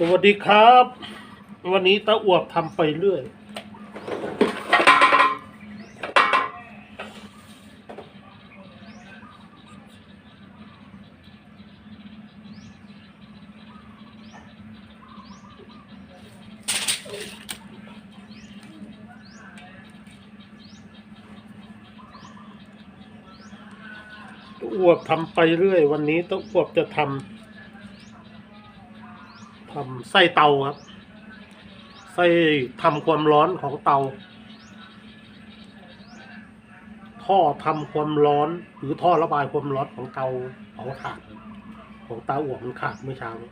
สวัสดีครับ วันนี้ตาอวบทำไปเรื่อย ตาอวบทำไปเรื่อย วันนี้ตาอวบจะทำ มไส้เตาครับไส้ทำความร้อนของเตา ท่อทำความร้อน หรือท่อระบายความร้อนของเตาเผาถ่านของเตาอวบมันขาดเมื่อเช้านี้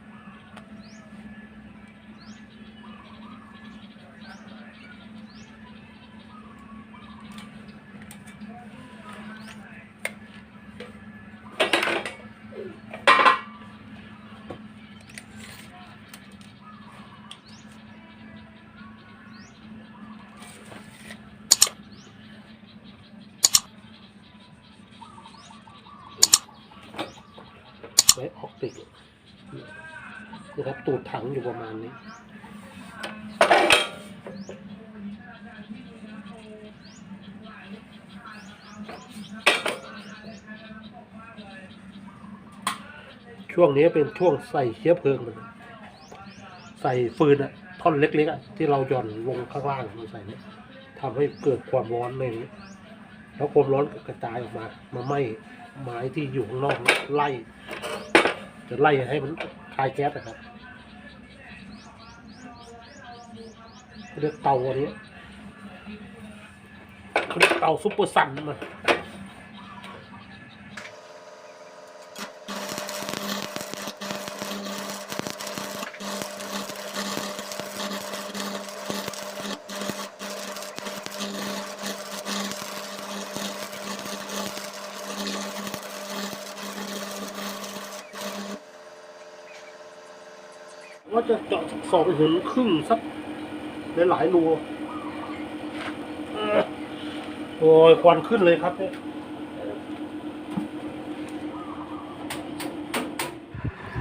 ไว้ออกติกนะครับตูดถังอยู่ประมาณนี้ ช่วงนี้เป็นช่วงใส่เชื้อเพลิงมันใส่ฟืนอะท่อนเล็กๆอะที่เราหย่อนลงข้างล่างมาใส่เนี่ยทำให้เกิดความร้อนในนี้แล้วความร้อนกระจายออกมา มาไหม้ไม้ที่อยู่ข้างนอกไล่ จะไล่ให้มันคลายแก๊สนะครับเรียกเตาอันนี้เขาเรียกเตาซุปเปอร์ซันมา จะเจาะสักสองถึงครึ่งสักหลายๆรูเออโอ้ยควันขึ้นเลยครับเนี่ย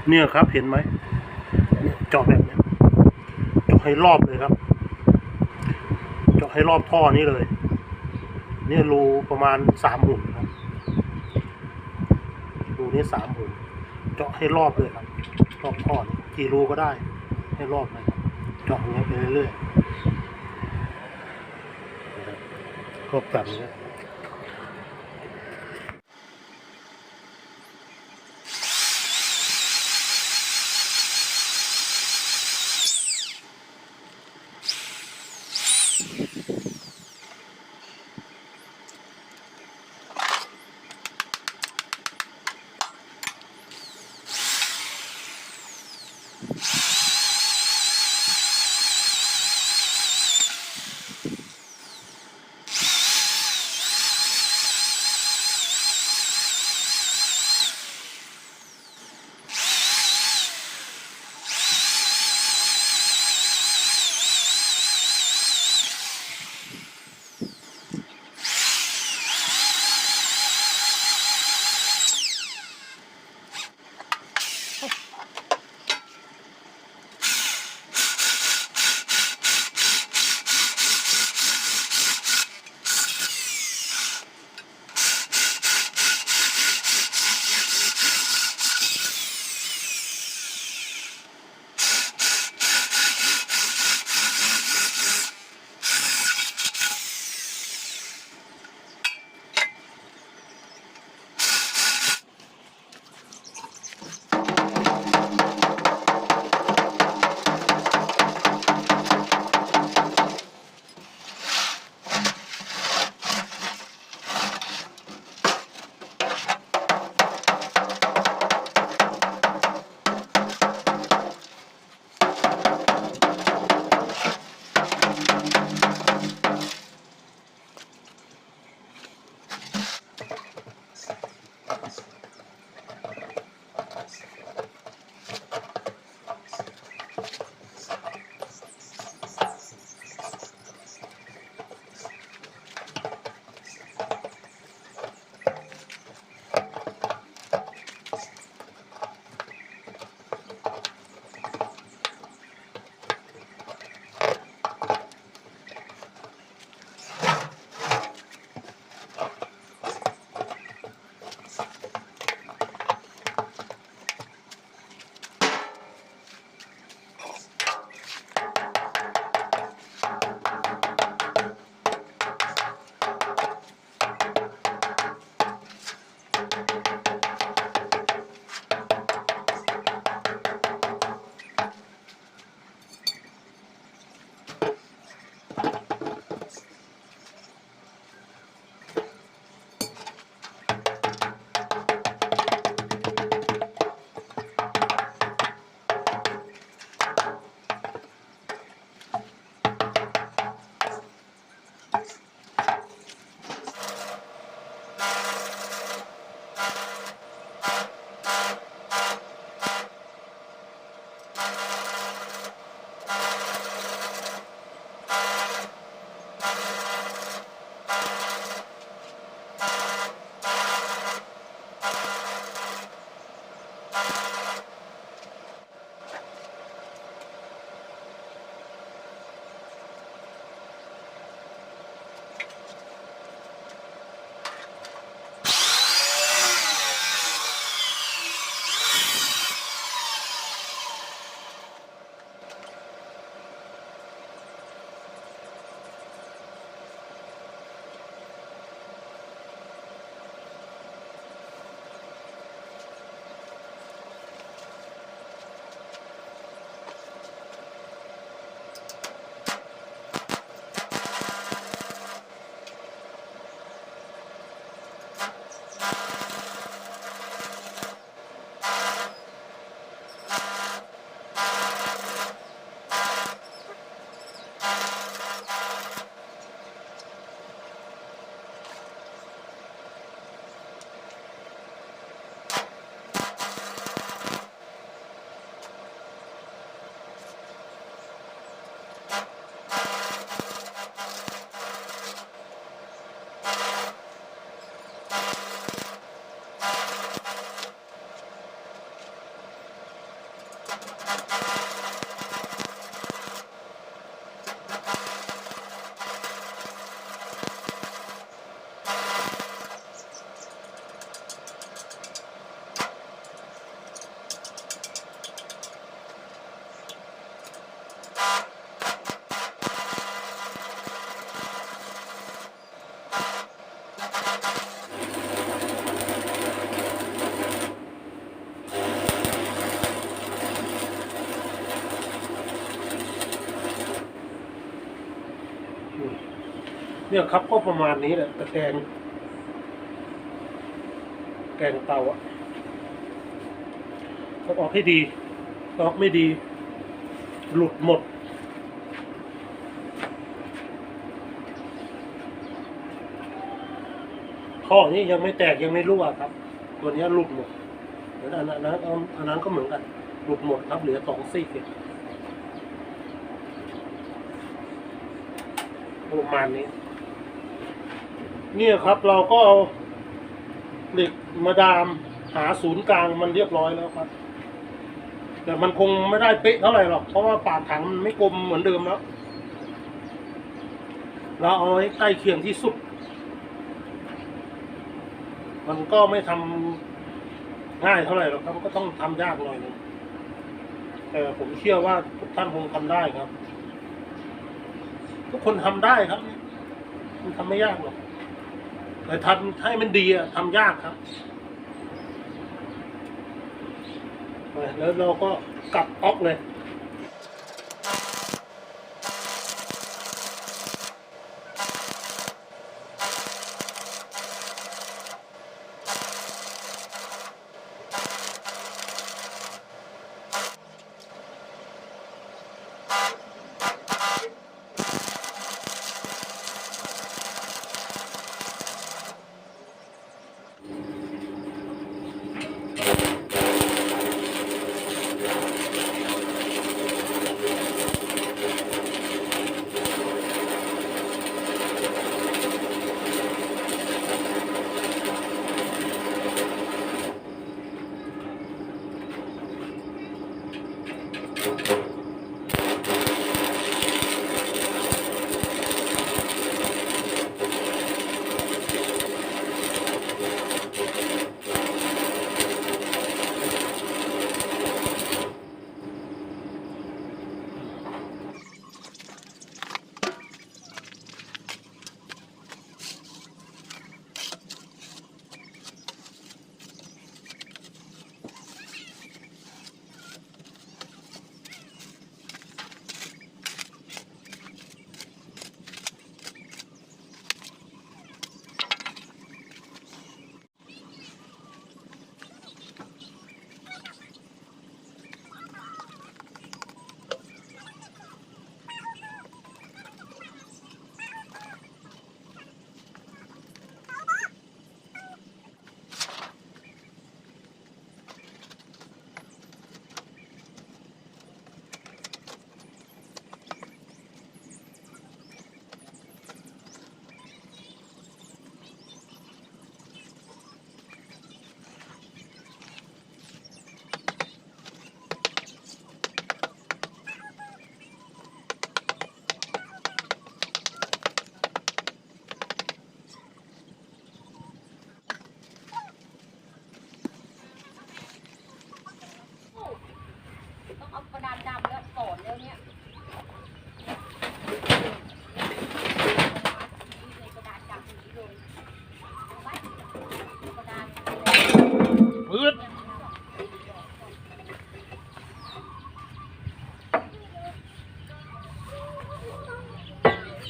เนี่ยครับเห็นไหมเนี่ยเจาะแบบเนี้ยเจาะให้รอบเลยครับ เจาะให้รอบท่อนี้เลยเนี่ยรูประมาณสามหุ่นครับรูนี้สามหุ่นเจาะให้รอบเลยครับรอบท่อนี้กี่รูก็ได้ ให้รอบนะครับเจาะอย่างเงี้ยไปเรื่อยๆนะครับครบแบบนี้ครับ あっ! เนี่ยครับก็ประมาณนี้แหละตะแกรงแกงเตาอะต้องออกให้ดีถ้าออกไม่ดี หลุดหมดข้อนี้ยังไม่แตกยังไม่รั่วครับ ตัวนี้หลุดหมดเดี๋ยวอันนั้นอันนั้นอันนั้นก็เหมือนกัน หลุดหมดครับเหลือสองซี่เองประมาณนี้ เนี่ยครับเราก็เอาเหล็กมาดามหาศูนย์กลางมันเรียบร้อยแล้วครับ แต่มันคงไม่ได้เป๊ะเท่าไหร่หรอกเพราะว่าปากถังมันไม่กลมเหมือนเดิมแล้ว เราเอาให้ใกล้เคียงที่สุด มันก็ไม่ทำง่ายเท่าไหร่หรอกครับก็ต้องทำยากหน่อยหนึงแต่ผมเชื่อว่าทุกท่านคงทำได้ครับ ทุกคนทำได้ครับ มันทำไม่ยากหรอก แต่ทำให้มันดีอะทำยากครับ แล้วเราก็กลับออกเลย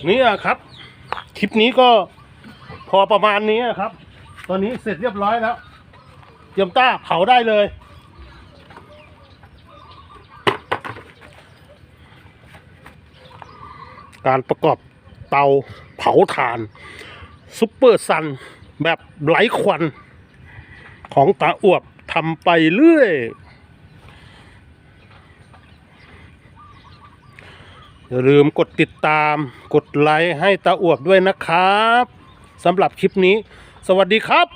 นี่ครับ คลิปนี้ก็พอประมาณนี้ครับ ตอนนี้เสร็จเรียบร้อยแล้วเตรียมต้าเผาได้เลย การประกอบเตาเผาถ่านซุปเปอร์ซันแบบไร้ควันของตาอวบทำไปเรื่อย อย่าลืมกดติดตาม กดไลค์ให้ตาอวบด้วยนะครับสำหรับคลิปนี้ สวัสดีครับ